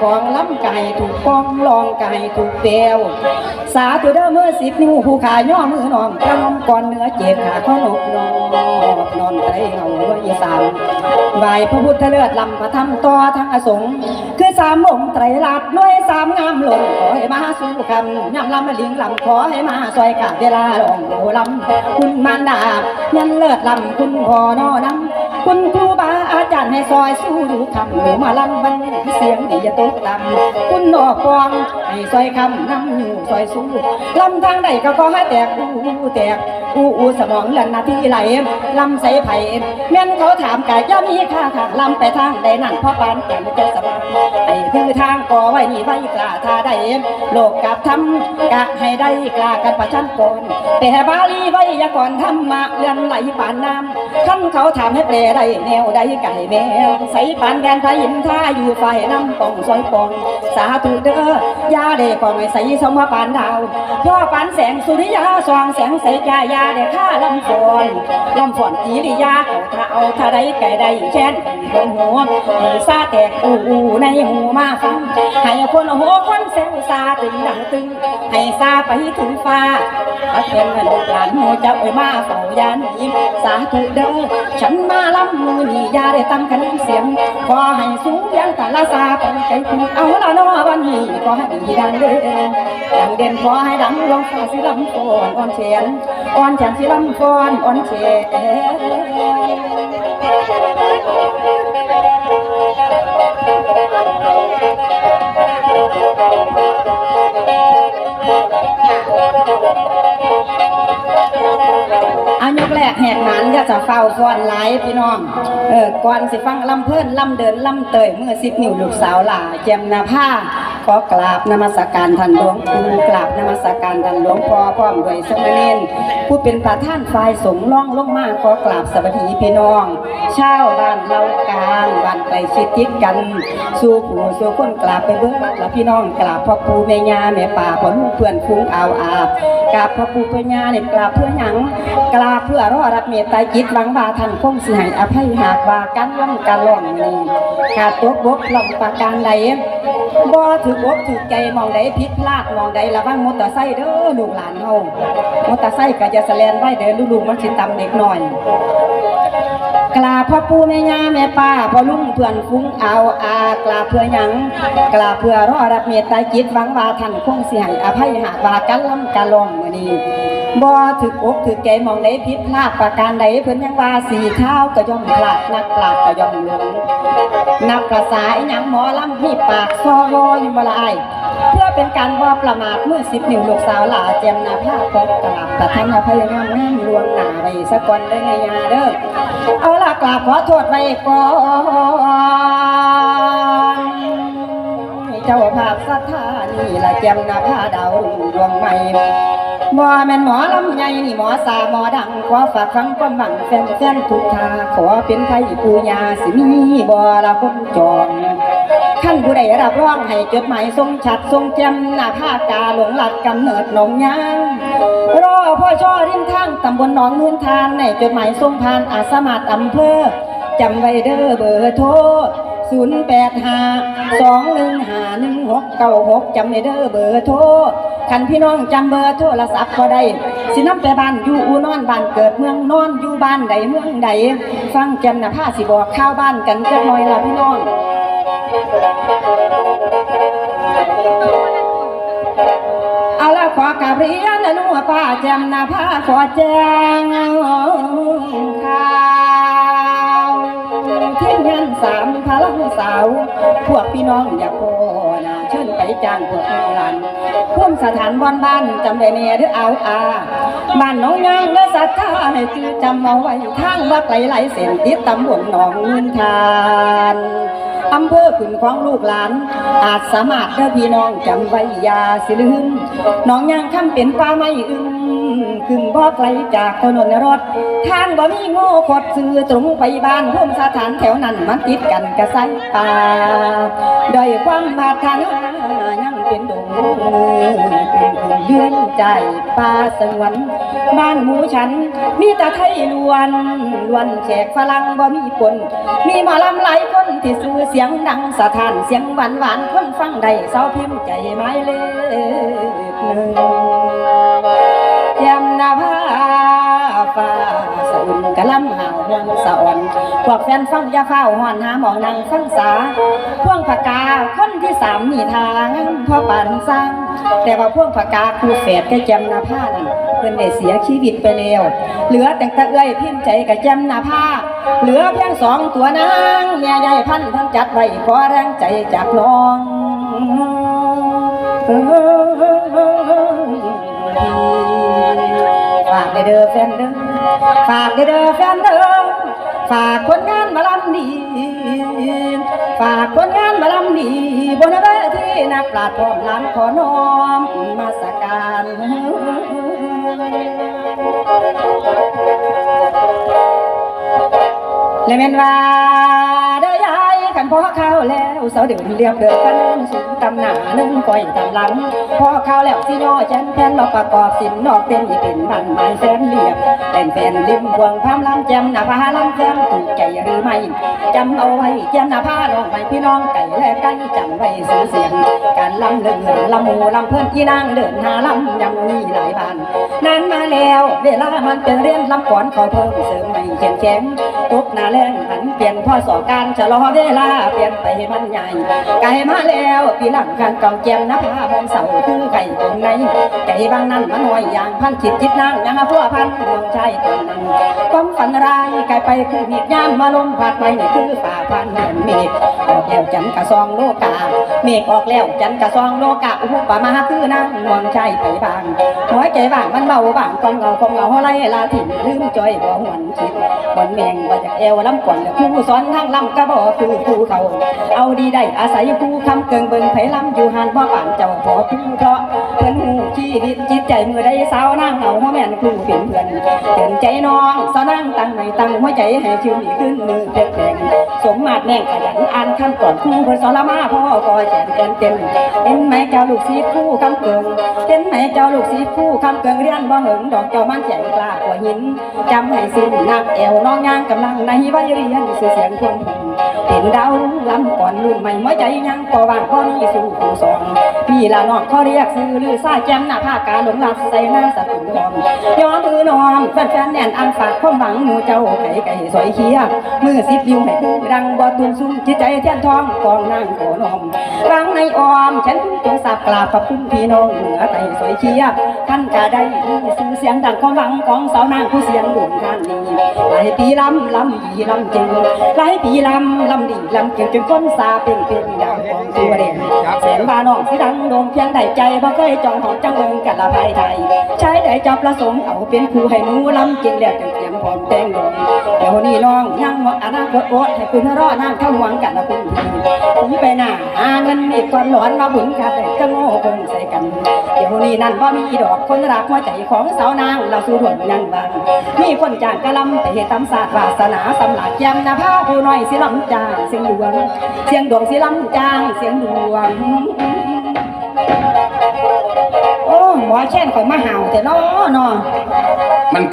ของล้ำไก่ถูกป้องลองไก่ถูกเปลวสาธุเด้อเมื่อสิบนิ้วผู้ขาย่อมือน้อมกระนมก่อนเนื้อเจ็บขาข้อนกนอนนอนไตเงาด้วยอีสานไหวพระพุทธเลือดลำพระธรรมต่อทั้งอสงคือสามองค์ไตรลักษณ์ด้วยสามงามหล่นขอให้มาสู่คำย่ำลำมาลิงลำขอให้มาซอยกาเวลาลองโอลำคุณมารดายันเลิศลำคุณพอนอน้ำ คุณครูบาอาจารย์ให้ซอยสู้ดูคำหรือมาลำบันเสียงดีอย่าตกต่ำคุณนอกฟองให้ซอยคำนำอยู่ซอยสู้ลำทางใดก็ขอให้แตกอูแตกอูอูสมองเลือนนาทีไหลลำใส่ไผ่แม่นเขาถามกะย่ามีค่าทางลำไปทางใดนั่นพ่อปานแก่ไม่เจอสบายไอ้คือทางก่อไว้นี่ไว้กล้าท่าได้โลกกับทำกะให้ได้กล้ากันประชันก่อนแต่บาลีไว้ยาก่อนธรรมะเลือนไหลปานน้ำขั้นเขาถามให้แปลได้แนวใดไก่แมวใส่ปานแดนไทยยินท่าอยู่ฝ่ายน้ำปองซอยปอง สาธุเด้อยาเด็กป่องไอ้ใส่สมปานดาวพ่อปานแสงสุริยาสว่างแสงใส่กายาเด็กข้าลำฟอนลำฟอนจีริยาเขาถ้าเอาถ้าได้ไก่ได้แช่นบนหัวให้ซาแตกอูอูในหูมาฟังให้คนโอ้คนเซลซาตึงดังตึงให้ซาไปถึงฟ้า ถ้าเป็นเงินลูกหลานหูเจ้าไอ้มาเฝ้ายานยิ้มสาธุเด้อฉันมาลำมือนี่ยาได้ตั้งคะแนนเสียงขอให้สูงยังตาลาซาไปไกลคุณเอาละเนาะวันนี้ขอให้ดีดังเด่นดังเด่นขอให้ดังลงฟ้าสิลำฟอนอ่อนเชียนอ่อนแขนสิลำฟอนอ่อนเชียน อายกแรกแหกหมันก็จะเฝ้าฟ้อนไลายพี่น้อง เออก่อนสิฟังลำเพื่อนลำเดินลำเตยเมื่อสิบนิ้วลูกสาวหล่าแจมนาผ้า ขอกราบนมัสการท่านหลวงปู่กราบนมัสการท่านหลวงพ่อพร้อมด้วยสมณเณรผู้เป็นประธานฝ่ายสงฆ์ล่องลงมาขอกราบสวัสดีพี่น้องชาวบ้านเรากลางบ้านไกลชิดติดกัน สู่ผู้สู่คนกราบไปเบิ้องและพี่น้องกราบพ่อปู่แม่ย่าแม่ป่าพ่อลูกเพื่อนฟุ้งเอาอาบกราบพ่อปู่แม่ย่าเนี่ยกราบเพื่อหยังกราบเพื่อรอรับเมตตาจิตหวังว่าท่านคงสิให้อภัยหากว่ากันล่ำกันล่องนี้ขาดตกบกล่องประการใดบ่ถือกถือใจมองใดผิดพลาดมองใดระวังมอเตอร์ไซค์เด้อลูกหลานเฮามอเตอร์ไซค์ก็จะแสลนไว้เด้อลูกๆมันสิตำเด็กหน่อยกราพ่อปู่แม่ย่าแม่ป้าพ่อลุงเพื่อนฟุ้งเอาอากราเพื่อหยังกราเพื่อรอรับเมตตาจิตหวังว่าท่านคงสิให้อภัยหากว่ากันล่ำกันล่องมื้อนี้บ่ถึกอกถึกใจมองใดผิดพลาดประการใดเพิ่นยังว่าสีเท้าก็ย่อมพลาดนักปราชญ์ก็ย่อมหลง นับประสาอีหยังหมอลำมีปากซอวออยู่บลายเพื่อเป็นการว่าประมาทเมื่อสิบหนิ้วลูกสาวหลาเจียมนาผ้าปกกราบแต่ท่านอภัยงามงามลวงหนาไปสะก่อนเลยไงยาเด้อเอาละกราบขอโทษไว้ก่อนเจ้าภาพสัทธานี่ละเจียมนาผ้าดาวรุ่งดวงใหม่ บ่แม่นหมอลำใหญ่นี่หมอสาหมอดังขอฝากฟังความหวังแฟนๆทุกทาขอเป็นไทยปูยาสิมีบ่ละคนจองท่านผู้ใดรับรองให้จดหมายทรงชัดทรงแจ่มหน้าผ้ากาหลงหลัดกำเนิดหนองยางรอพ่อช่อริมทางตำบลหนองเงินทานในจดหมายทรงผ่านอาสมัครอำเภอจำไว้เด้อเบอร์โทร0 8 5 2 1 5 1 6 9 6จำไว้เด้อเบอร์โทร คันพี่น้องจำเบอร์โทรศัพท์ก็ได้สิน้ำแต่บ้านอยู่อูนอนบ้านเกิดเมืองนอนอยู่บ้านใดเมืองใดฟังแจำหน้าผ้าสิบอกข้าวบ้านกันจักหน่อยล่ะพี่น้องเอาละขอกราบเรียนนะลุป้าแจมนาผ้าขอแจ้งข่าวที่งานสามพลังสาว พวกพี่น้องอย่าโกนะเชิญไป จ้างพวกพี่หลานพุ่มสถานบอนบ้านจำได้เนียหรือเอาอาบ้านน้องยางเนื้อสัตว์ท่าให้จื้อจำเอาไว้ทางวัดไหลไหลเส้นติดตำบลหนองเงินทาน อำเภอขุนของลูกหลาน อาจสามารถเด้อพี่น้องจำไว้ยาสิลืมน้องยังข้ามเป็นป้าไม่อึ้งขึ้นบ่ไกลจากถนนรถ ทางบ่มีโง่ขดซื้อตรงไปบ้านพุ่มสถานแถวนั้นมันติดกันกระไซป่าโดยความบาดทางยัง เป็นดงยืนใจป่าสงวนบ้านหมูฉัน มีแต่ไทยล้วนล้วนแขกฝรั่งบ่มีปนมีหมอลำหลายคนที่ซื้อเสียงดังสะท้านเสียงหวานหวานคนฟังได้เศร้าพิมพ์ใจไม้เล็กหนึ่งยำนาภาฟ้าสะอุ่นกะลำหาวห่วงสะอ่อนพวกแฟนฟังอยาเฝ้าหอนหาหมองนางฟังสาพวงผากาคน สามมีทางพ่อปันสร้าง แต่ว่าพวงผากาครูเฟดกับแจมนาผ้านั่นเพิ่นได้เสียชีวิตไปแล้วเหลือแต่ตะเอ้ยพิมพ์ใจกับแจมนาผ้า เหลือเพียงสองตัวนางแม่ใหญ่พันธุ์เพิ่นจัดไว้ขอแรงใจจากน้องฝากเด้อแฟนเด้อฝากเด้อแฟนเด้อ ฝากคนงานมาลำดีฝากคนงานมาลำดีบนเวทีนักปราชญ์พร้อมล้านขอน้อมมาสการและแม่นว่า เด้อยายขันพ่อเข้าแล้วเสาเดือนเรียบเดือกันสูงตำหนาหนึ่งก้อยตำหลังพ่อเข้าแล้วสิย่อแจนแผ่นเราประกอบสินนอกเต็มอีเป็นบันไม้แสนเรียบเล่นแฟนริมวงพามลำแจมหน้าพาลำแฟนถูกใจหรือไม่จำเอาไว้แจมหน้าพาน้องไปพี่น้องไก่และไก่จำไว้สื่อเสียงการลำเลือลำหมูลำเพื่อนที่นางเดินหาลำยังมีหลายบานนานมาแล้วเวลามันเป็นเรียนลำก่อนขอเพิ่มเสริมไม่เข้มแข็งตกหน้าแรงหันเปลี่ยนพ่อสอการชะลอเวลาเปลี่ยนไปมันใหญ่ไก่มาแล้วปีหลังการเก่าแจมนับผ้ามองเสาคือไก่ตรงไหนไก่บางนั้นมันหน่อยอย่างพันจิตจิตนางยังพัวพันดวงใจตัวนั้นความฝันร้ายไก่ไปคือมีดยามมาลมพัดไปนี่คือฝ่าพันเดือนเมฆออกแล้วจันกระซองโลกาเมฆออกแล้วจันกระซองโลกาอุปมาคือนางมองใจไปบางหัวใจบางมันเบาบางความเงาความเงาไล่ลาถิ่นลืมจอยบ่หวนคิดบ่แมงบ่จากเอวลำก่อนแล้วผู้อนทางลำก็บ่คือภูเขา เอาดีได้อาศัยภูคำเกิงเบิงไผ่ลำอยู่หานพ่อป่านเจ้าขอผู้เพราะ เพิ่นหูชีวิจิตใจมือใดสาวนางเหงาหัวแม่นครูเป็นเพื่อนเตือนใจน้องสาวนางตั้งไม่ตั้งหัวใจให้ชื่นขึ้นมือเด็กแดงสมมาตรแม่งขยันอ่านคำก่อนครูเพิ่นสอนละมาพ่อก็แจนแกนเต็มเห็นไหมเจ้าลูกศิษย์ผู้คำเกิงเห็นไหมเจ้าลูกศิษย์ผู้คำเกิงเรียนบ่หิงดอกเจ้ามันแจงกล้ากว่าหินจำให้สิ้นนักแอวน้องย่างกำลังในวัยเรียนเสียงคนเห็นดาวลำก่อนรุ่นใหม่หัวใจยังพอว่างพอมีสู่ผู้สองพี่ละน้องเขาเรียกซื้อือซาแจมหน้าภาคกาหลงลับใส่หน้าสะกุลทองย้อนมือนองแฟนๆแน่นอันฝากความหวังหมู่เจ้าไก่ไก่สวยเคียมือสิบนิ้วให้ดังบ่ตุนซุ่มจิตใจเทียนทองกองนางโขนอมฟังในออมฉันจงสับกราบขอบคุณพี่น้องเหนือไต่สวยเคียท่านจะได้ซื้อเสียงดังความหวังของสาวนางผู้เสียงโด่งท่านนี้หลายปีลำลำดีลำจริงหลายปีลำลำดีลำเก่งจนคนซาเป็นเป็นดาวของตัวเด่ นแสนบาน้องสิดังโด่งเพียงได้ใจบ่เคยจองหองจังเมืองกันละภายไทยใช้ได้จับประสงค์เอาเป็นครูให้หนูลำจริงแล้วจังเตรียมพร้อมแต่งดงเดี๋ยวนี้น้องยังหมดอนาคตโอดให้คุณรอน้ำเข้าหวังกันละคุณผีไปหน้าหาเงินมีก่อนหลอนมาบุญกันได้จะโง่คงใส่กัน เดี๋ยวนี้นั่นว่ามีดอกคนรักหัวใจของสาวนางเราสู่ถนยังบางมีคนจ้างกะลำแต่เหตุตำศาสตร์วาสนาสำหลักยำนะผ้าผู้น้อยสิลำจางเสียงดวงเสียงดวงสิลำจางเสียงดวงโอ้หมอแช่นข่อยมาเห่าแต่น้อเนาะ มัน